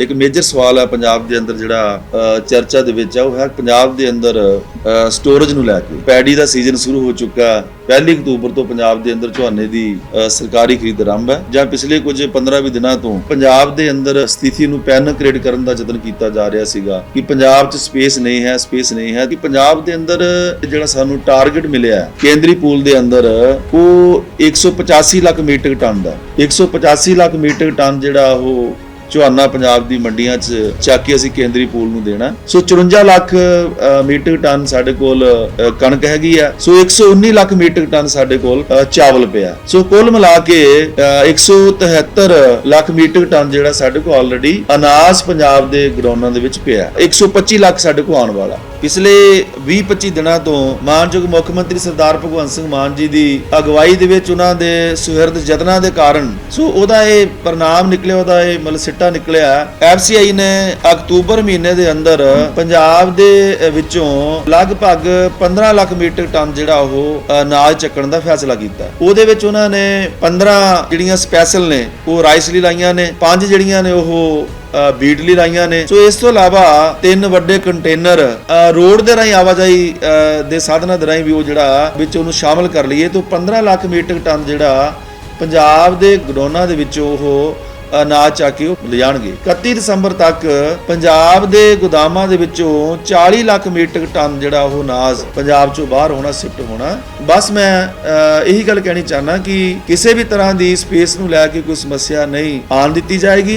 ਇੱਕ ਮੇਜਰ ਸਵਾਲ ਹੈ ਪੰਜਾਬ ਦੇ ਅੰਦਰ ਜਿਹੜਾ ਚਰਚਾ ਦੇ ਵਿੱਚ ਆ, ਉਹ ਹੈ ਪੰਜਾਬ ਦੇ ਅੰਦਰ ਸਟੋਰੇਜ ਨੂੰ ਲੈ ਕੇ। ਪੈਡੀ ਦਾ ਸੀਜ਼ਨ ਸ਼ੁਰੂ ਹੋ ਚੁੱਕਾ ਪਹਿਲੀ ਅਕਤੂਬਰ ਤੋਂ ਪੰਜਾਬ ਦੇ ਅੰਦਰ ਝੋਨੇ ਦੀ ਸਰਕਾਰੀ ਖਰੀਦ ਆਰੰਭ ਹੈ। ਜਾਂ ਪਿਛਲੇ ਕੁਝ 15-20 ਦਿਨਾਂ ਤੋਂ ਪੰਜਾਬ ਦੇ ਅੰਦਰ ਸਥਿਤੀ ਨੂੰ ਪੈਨ ਕ੍ਰੀਏਟ ਕਰਨ ਦਾ ਯਤਨ ਕੀਤਾ ਜਾ ਰਿਹਾ ਸੀਗਾ ਕਿ ਪੰਜਾਬ 'ਚ ਸਪੇਸ ਨਹੀਂ ਹੈ ਸਪੇਸ ਨਹੀਂ ਹੈ। ਕਿ ਪੰਜਾਬ ਦੇ ਅੰਦਰ ਜਿਹੜਾ ਸਾਨੂੰ ਟਾਰਗੇਟ ਮਿਲਿਆ ਕੇਂਦਰੀ ਪੂਲ ਦੇ ਅੰਦਰ, ਉਹ 185 ਲੱਖ ਮੀਟ੍ਰਿਕ ਟਨ ਦਾ 185 ਲੱਖ ਮੀਟ੍ਰਿਕ ਟਨ ਜਿਹੜਾ ਉਹ ਝੋਨਾ ਪੰਜਾਬ ਦੀ ਮੰਡੀਆਂ 'ਚ ਚੱਕ ਕੇ ਅਸੀਂ ਕੇਂਦਰੀ ਪੂਲ ਨੂੰ ਦੇਣਾ। ਸੋ 54 ਲੱਖ ਅ, ਮੀਟ੍ਰਿਕ ਟਨ ਸਾਡੇ ਕੋਲ ਕਣਕ ਹੈਗੀ ਆ। ਸੋ 119 ਲੱਖ ਮੀਟ੍ਰਿਕ ਟਨ ਸਾਡੇ ਕੋਲ ਚਾਵਲ ਪਿਆ। ਸੋ ਕੁੱਲ ਮਿਲਾ ਕੇ 173 ਲੱਖ ਮੀਟ੍ਰਿਕ ਟਨ ਜਿਹੜਾ ਸਾਡੇ ਕੋਲ ਆਲਰੇਡੀ ਅਨਾਜ ਪੰਜਾਬ ਦੇ ਗਡਾਊਨਾਂ ਦੇ ਵਿੱਚ ਪਿਆ। 125 ਲੱਖ ਸਾਡੇ ਕੋਲ ਆਉਣ ਵਾਲਾ। ਪਿਛਲੇ 20-25 ਦਿਨਾਂ ਤੋਂ ਮਾਨਯੋਗ ਮੁੱਖ ਮੰਤਰੀ ਸਰਦਾਰ ਭਗਵੰਤ ਸਿੰਘ ਮਾਨ ਜੀ ਦੀ ਅਗਵਾਈ ਦੇ ਵਿੱਚ ਉਹਨਾਂ ਦੇ ਸੁਹਿਰਦ ਯਤਨਾਂ ਦੇ ਕਾਰਨ ਸੋ ਉਹਦਾ ਇਹ ਪ੍ਰਣਾਮ ਨਿਕਲਿਆ ਉਹਦਾ ਇਹ ਮਤਲਬ ਸਿੱਟਾ ਨਿਕਲਿਆ। ਐਫਸੀਆਈ ਨੇ ਅਕਤੂਬਰ ਮਹੀਨੇ ਦੇ ਅੰਦਰ ਪੰਜਾਬ ਦੇ ਵਿੱਚੋਂ ਲਗਭਗ 15 ਲੱਖ ਮੀਟਰ ਟਨ ਜਿਹੜਾ ਉਹ ਅ, ਅਨਾਜ ਚੱਕਣ ਦਾ ਫੈਸਲਾ ਕੀਤਾ। ਉਹਦੇ ਵਿੱਚ ਉਹਨਾਂ ਨੇ 15 ਜਿਹੜੀਆਂ ਸਪੈਸ਼ਲ ਨੇ ਉਹ ਰਾਈਸ ਲਈ ਲਾਈਆਂ ਨੇ ਪੰਜ ਜਿਹੜੀਆਂ ਨੇ ਉਹ ਬੀਟ ਲਈ ਲਾਈਆਂ ਨੇ। ਸੋ ਇਸ ਤੋਂ ਇਲਾਵਾ ਤਿੰਨ ਵੱਡੇ ਕੰਟੇਨਰ ਰੋਡ ਦੇ ਰਾਹੀਂ ਆਵਾਜਾਈ ਦੇ ਸਾਧਨਾਂ ਦੇ ਰਾਹੀਂ ਵੀ ਉਹ ਜਿਹੜਾ ਵਿੱਚ ਉਹਨੂੰ ਸ਼ਾਮਲ ਕਰ ਲਈਏ। ਤਾਂ 15 ਲੱਖ ਮੀਟਰ ਟਨ ਜਿਹੜਾ ਪੰਜਾਬ ਦੇ ਗਡੌਨਾਂ ਦੇ ਵਿੱਚ ਉਹ ਅਨਾਜ ਚੱਕ ਕੇ ਉਹ ਲਿਜਾਣਗੇ। 31 ਦਸੰਬਰ ਤੱਕ ਪੰਜਾਬ ਦੇ ਗੋਦਾਮਾਂ ਦੇ ਵਿੱਚੋਂ 40 ਲੱਖ ਮੀਟਰ ਟਨ ਜਿਹੜਾ ਉਹ ਅਨਾਜ ਪੰਜਾਬ ਚੋਂ ਬਾਹਰ ਹੋਣਾ, ਸ਼ਿਫਟ ਹੋਣਾ। ਬਸ ਮੈਂ ਇਹੀ ਗੱਲ ਕਹਿਣੀ ਚਾਹਨਾ ਕਿ ਕਿਸੇ ਵੀ ਤਰ੍ਹਾਂ ਦੀ ਸਪੇਸ ਨੂੰ ਲੈ ਕੇ ਕੋਈ ਸਮੱਸਿਆ ਨਹੀਂ ਆਣ ਦਿੱਤੀ ਜਾਏਗੀ।